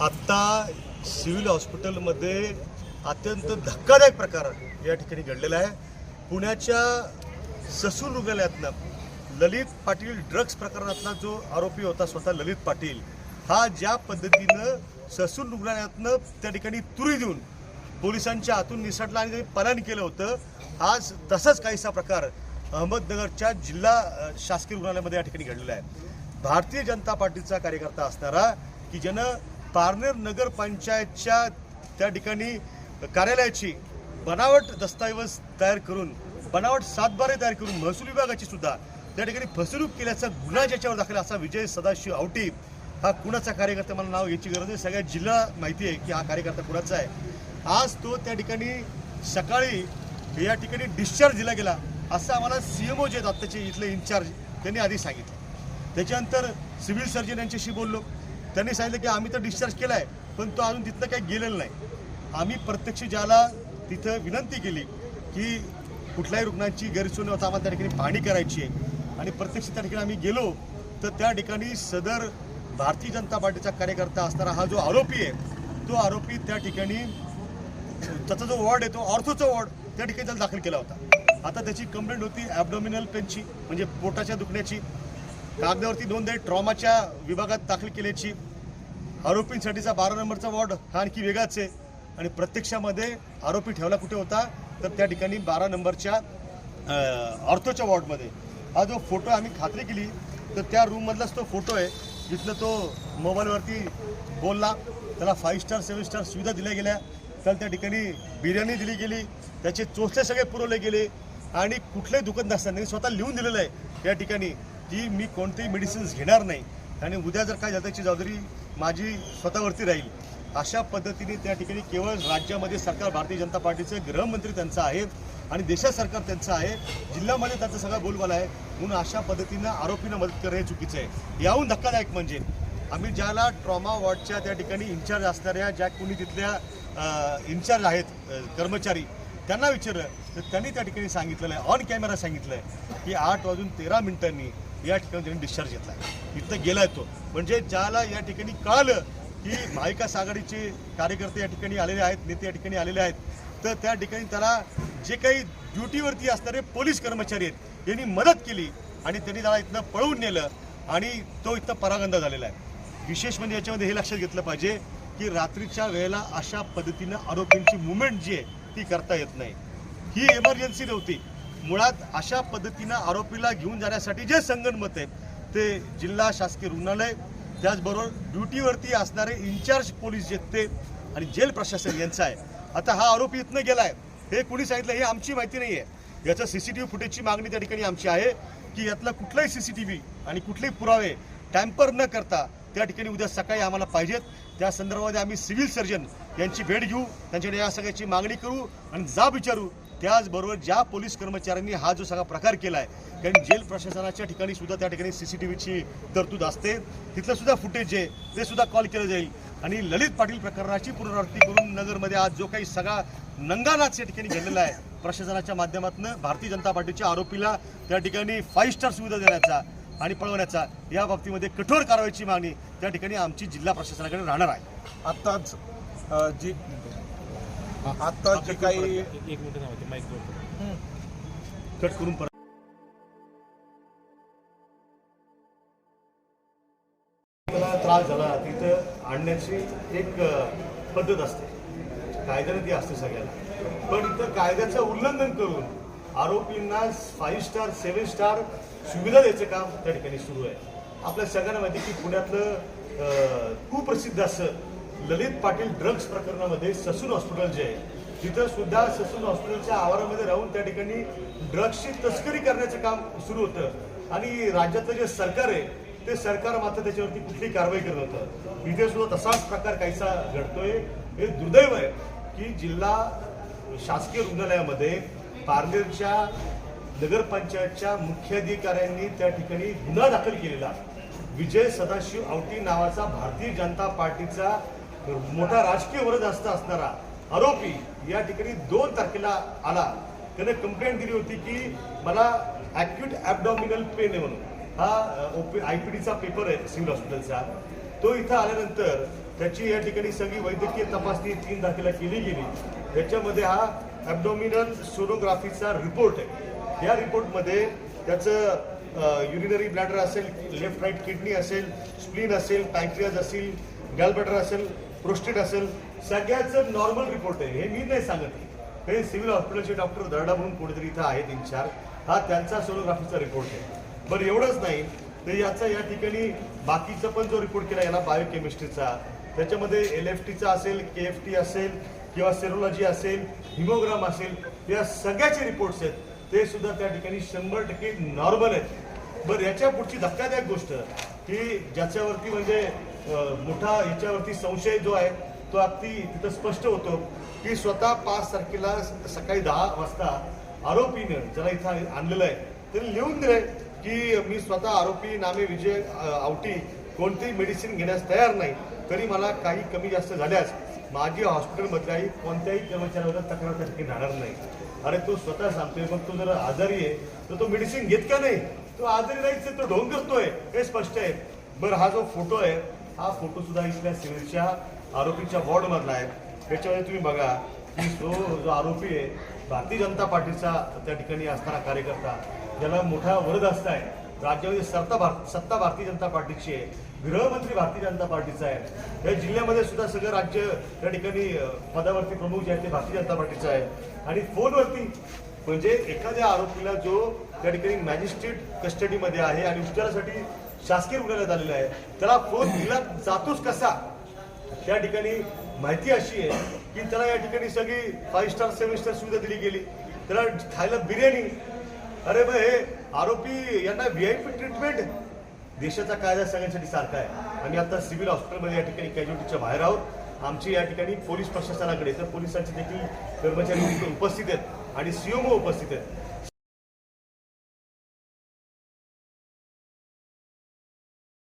आत्ता सिव्हिल हॉस्पिटलमध्ये अत्यंत धक्कादायक प्रकार या ठिकाणी घडलेला आहे. पुण्याच्या ससून रुग्णालयातनं ललित पाटील ड्रग्ज प्रकरणातला जो आरोपी होता स्वतः ललित पाटील हा ज्या पद्धतीनं ससून रुग्णालयातनं त्या ठिकाणी तुरी देऊन पोलिसांच्या हातून निसटला आणि पलायन केलं होतं आज तसाच काहीसा प्रकार अहमदनगरच्या जिल्हा शासकीय रुग्णालयामध्ये या ठिकाणी घडलेला आहे. भारतीय जनता पार्टीचा कार्यकर्ता असणारा की ज्यानं पारनेर नगर पंचायतच्या त्या ठिकाणी कार्यालयाची बनावट दस्तऐवज तयार करून बनावट सातबारे तयार करून महसूल विभागाची सुद्धा त्या ठिकाणी फसवणूक केल्याचा गुन्हा ज्याच्यावर दाखल असा विजय सदाशिव आवटी. हा कुणाचा कार्यकर्ता मला नाव याची गरज आहे सगळ्या जिल्हा माहिती आहे की हा कार्यकर्ता कुणाचा आहे. आज तो त्या ठिकाणी सकाळी या ठिकाणी डिस्चार्ज दिला गेला असं आम्हाला सी एम जे आहेत आत्ताचे इथले इन्चार्ज त्यांनी आधी सांगितलं. त्याच्यानंतर सिव्हिल सर्जन यांच्याशी बोललो. त्यांनी सांगितलं की आम्ही तर डिस्चार्ज केला आहे पण तो अजून तिथनं काही गेलेलं नाही. आम्ही प्रत्यक्ष ज्याला तिथं विनंती केली की कुठल्याही रुग्णांची गैरसोय न होता आम्हाला त्या ठिकाणी पाहणी करायची आहे. आणि प्रत्यक्ष त्या ठिकाणी आम्ही गेलो तर त्या ठिकाणी सदर भारतीय जनता पार्टीचा कार्यकर्ता असणारा हा जो आरोपी आहे तो आरोपी त्या ठिकाणी त्याचा जो वॉर्ड आहे तो ऑर्थोचा वॉर्ड त्या ठिकाणी त्याला दाखल केला होता. आता त्याची कंप्लेंट होती ॲबडोमिनल पेनची म्हणजे पोटाच्या दुखण्याची. कागदावरती नोंद आहे. ट्रॉमाच्या विभागात दाखल केल्याची. आरोपींसाठीचा बारा नंबरचा वॉर्ड हा आणखी वेगळाच आहे. आणि प्रत्यक्षामध्ये आरोपी ठेवला कुठे होता तर त्या ठिकाणी बारा नंबरच्या ऑर्थोच्या वॉर्डमध्ये. हा जो फोटो आम्ही खात्री केली तर त्या रूममधलाच तो फोटो आहे. जिथलं तो मोबाईलवरती बोलला. त्याला फाईव्ह स्टार सेव्हन स्टार सुविधा दिल्या गेल्या. त्याला त्या ठिकाणी बिर्याणी दिली गेली. त्याचे चोचले सगळे पुरवले गेले. आणि कुठलंही दुकान नसताना स्वतः लिहून दिलेलं आहे. या ठिकाणी की मी कोणतेही मेडिसिन्स घेणार नाही आणि उद्या जर काय झालं त्याची जबाबदारी माझी स्वतःवरती राहील अशा पद्धतीने त्या ठिकाणी केवळ राज्यामध्ये सरकार भारतीय जनता पार्टीचे गृहमंत्री त्यांचं आहे आणि देशात सरकार त्यांचं आहे जिल्ह्यामध्ये त्यांचा सगळा बोलबाला आहे म्हणून अशा पद्धतीनं आरोपींना मदत करणं हे चुकीचं आहे. याहून धक्कादायक म्हणजे आम्ही ज्याला ट्रॉमा वॉर्डच्या त्या ठिकाणी इन्चार्ज असणाऱ्या ज्या कोणी तिथल्या इन्चार्ज आहेत कर्मचारी त्यांना विचारलं तर त्यांनी त्या ठिकाणी सांगितलेलं आहे ऑन कॅमेरा सांगितलं आहे की आठ वाजून तेरा मिनिटांनी या ठिकाणी त्यांनी डिस्चार्ज घेतला. आहे इथं गेलाय तो. म्हणजे ज्याला या ठिकाणी कळालं की महाविकास आघाडीचे कार्यकर्ते या ठिकाणी आलेले आहेत नेते या ठिकाणी आलेले आहेत तर त्या ठिकाणी त्याला जे काही ड्युटीवरती असणारे पोलीस कर्मचारी आहेत यांनी मदत केली आणि त्यांनी त्याला इथनं पळवून नेलं आणि तो इथं परागंदा झालेला आहे. विशेष म्हणजे याच्यामध्ये हे लक्षात घेतलं पाहिजे की रात्रीच्या वेळेला अशा पद्धतीनं आरोपींची मुवमेंट जी आहे ती करता येत नाही. ही इमर्जन्सी नव्हती. मुळात अशा पद्धतीनं आरोपीला घेऊन जाण्यासाठी जे संगणमत आहे ते जिल्हा शासकीय रुग्णालय त्याचबरोबर ड्युटीवरती असणारे इन्चार्ज पोलीस जे ते आणि जेल प्रशासन यांचं आहे. आता हा आरोपी इथनं गेलाय. हे कुणी सांगितलं हे आमची माहिती नाही आहे याचं सी सी टी व्ही फुटेजची मागणी त्या ठिकाणी आमची आहे की यातला कुठलाही व्ही आणि कुठलेही पुरावे टॅम्पर न करता त्या ठिकाणी उद्या सकाळी आम्हाला पाहिजेत. त्या संदर्भामध्ये आम्ही सिव्हिल सर्जन यांची भेट घेऊ. त्यांच्याकडे या सगळ्याची मागणी करू आणि जाब विचारू त्याचबरोबर ज्या पोलीस कर्मचाऱ्यांनी हा जो सगळा प्रकार केला आहे कारण जेल प्रशासनाच्या ठिकाणी सुद्धा त्या ठिकाणी सी सी टी व्हीची तरतूद असते. तिथलं सुद्धा फुटेज आहे ते सुद्धा कॉल केलं जाईल. आणि ललित पाटील प्रकरणाची पुनरावृत्ती करून नगरमध्ये आज जो काही सगळा नंगानाच या ठिकाणी घडलेला आहे. प्रशासनाच्या माध्यमातून भारतीय जनता पार्टीच्या आरोपीला त्या ठिकाणी फाईव्ह स्टार सुविधा देण्याचा आणि पळवण्याचा या बाबतीमध्ये कठोर कारवाईची मागणी त्या ठिकाणी आमची जिल्हा प्रशासनाकडे राहणार आहे. आत्ताच जी आत्ता जे काही एक मिनिट थांबा, ते माईक. कट करून परत. त्याला त्रास झाला तिथं आणण्याची एक पद्धत असते. कायद्याने ती असते सगळ्याला. पण इथं कायद्याचं उल्लंघन करून आरोपींना फाईव्ह स्टार सेव्हन स्टार सुविधा द्यायचं काम त्या ठिकाणी सुरू आहे. आपल्या सगळ्यांना माहिती की पुण्यातलं अ, कुप्रसिद्ध असं ललित पाटील ड्रग्स प्रकरणामध्ये ससून हॉस्पिटल जे आहे तिथं सुद्धा ससून हॉस्पिटलच्या आवारामध्ये राहून त्या ठिकाणी ड्रग्सची तस्करी करण्याचं काम सुरू होतं. आणि राज्यातलं जे सरकार आहे ते सरकार मात्र त्याच्यावरती कुठली कारवाई करत होतं इथे सुद्धा तसाच प्रकार काहीसा घडतोय. हे दुर्दैव आहे की जिल्हा शासकीय रुग्णालयामध्ये पारनेरच्या नगरपंचायतच्या मुख्याधिकाऱ्यांनी त्या ठिकाणी गुन्हा दाखल केलेला. विजय सदाशिव आवटी नावाचा भारतीय जनता पार्टीचा मोठा राजकीय वरदहस्त असणारा आरोपी या ठिकाणी दोन तारखेला आला. त्याने कंप्लेंट दिली होती की मला ॲक्यूट ॲबडॉमिनल पेन आहे म्हणून. हा आय पी डीचा पेपर आहे सिव्हिल हॉस्पिटलचा. तो इथं आल्यानंतर त्याची या ठिकाणी सगळी वैद्यकीय तपासणी तीन तारखेला केली गेली. त्याच्यामध्ये हा ॲबडॉमिनल सोनोग्राफीचा रिपोर्ट आहे. या रिपोर्टमध्ये त्याचं युरिनरी ब्लॅडर असेल लेफ्ट राईट किडनी असेल स्प्लीन असेल पॅक्रियाज असेल गॅलबॅडर असेल प्रोस्टेट असेल. सगळ्याचं नॉर्मल रिपोर्ट आहे. हे मी नाही सांगत. हे सिव्हिल हॉस्पिटलचे डॉक्टर दरडा म्हणून कोणीतरी इथं आहेत तीन चार हा त्यांचा सोनोग्राफीचा रिपोर्ट आहे. बरं एवढंच नाही. तर याचा या ठिकाणी बाकीचा पण जो रिपोर्ट केला याला बायोकेमिस्ट्रीचा त्याच्यामध्ये एल एफ टीचा असेल के एफ टी असेल किंवा सेरोलॉजी असेल हिमोग्राम असेल या सगळ्याचे रिपोर्ट्स आहेत. ते सुद्धा त्या ठिकाणी शंभर टक्के नॉर्मल आहेत. बरं याच्या पुढची धक्कादायक गोष्ट की ज्याच्यावरती म्हणजे मोठा याच्यावरती संशय जो आहे तो अगदी तिथं स्पष्ट होतो की स्वतः पाच तारखेला सकाळी दहा वाजता आरोपीनं ज्याला इथं आणलेलं आहे त्यांनी लिहून दिलंय की मी स्वतः आरोपी नामे विजय आवटी कोणतीही मेडिसिन घेण्यास तयार नाही तरी मला काही कमी जास्त झाल्यास माझी हॉस्पिटलमधल्याही कोणत्याही कर्मचाऱ्यावर तक्रार त्या राहणार नाही. अरे तो स्वतः सांगतोय मग तो जर आजारी आहे तर तो मेडिसिन घेत का नाही? तो आजारी नाहीच आहे, तो ढोंग करतोय हे स्पष्ट आहे. बरं हा जो फोटो आहे हा फोटो सुद्धा इथल्या सिव्हिलच्या आरोपीच्या वॉर्ड मधला आहे. त्याच्यामध्ये तुम्ही बघा की तो जो आरोपी आहे भारतीय जनता पार्टीचा त्या ठिकाणी असणारा कार्यकर्ता ज्याला मोठा वरद असताय राज्यामध्ये सत्ता भार सत्ता भारतीय जनता पार्टीची आहे. गृहमंत्री भारतीय जनता पार्टीचा आहे. या जिल्ह्यामध्ये सुद्धा सगळं राज्य त्या ठिकाणी पदावरती प्रमुख जे आहेत ते भारतीय जनता पार्टीचं आहे आणि फोनवरती म्हणजे एखाद्या आरोपीला जो त्या ठिकाणी मॅजिस्ट्रेट कस्टडीमध्ये आहे आणि उपचारासाठी शासकीय रुग्णालयात आलेलं आहे. त्याला फोन दिला जातोच कसा? त्या ठिकाणी माहिती अशी आहे की त्याला या ठिकाणी सगळी फाईव्ह स्टार सेव्हन स्टार सुविधा दिली गेली. त्याला खायला बिर्याणी. अरे मग हे आरोपी यांना व्ही आय पी ट्रीटमेंट देशाचा कायदा सगळ्यांसाठी सारखा आहे. आम्ही आता सिव्हिल हॉस्पिटलमध्ये या ठिकाणी कॅज्युलिटीच्या बाहेर आहोत. आमची या ठिकाणी पोलीस प्रशासनाकडे तर पोलिसांचे देखील कर्मचारी उपस्थित आहेत आणि सीएमओ उपस्थित आहेत.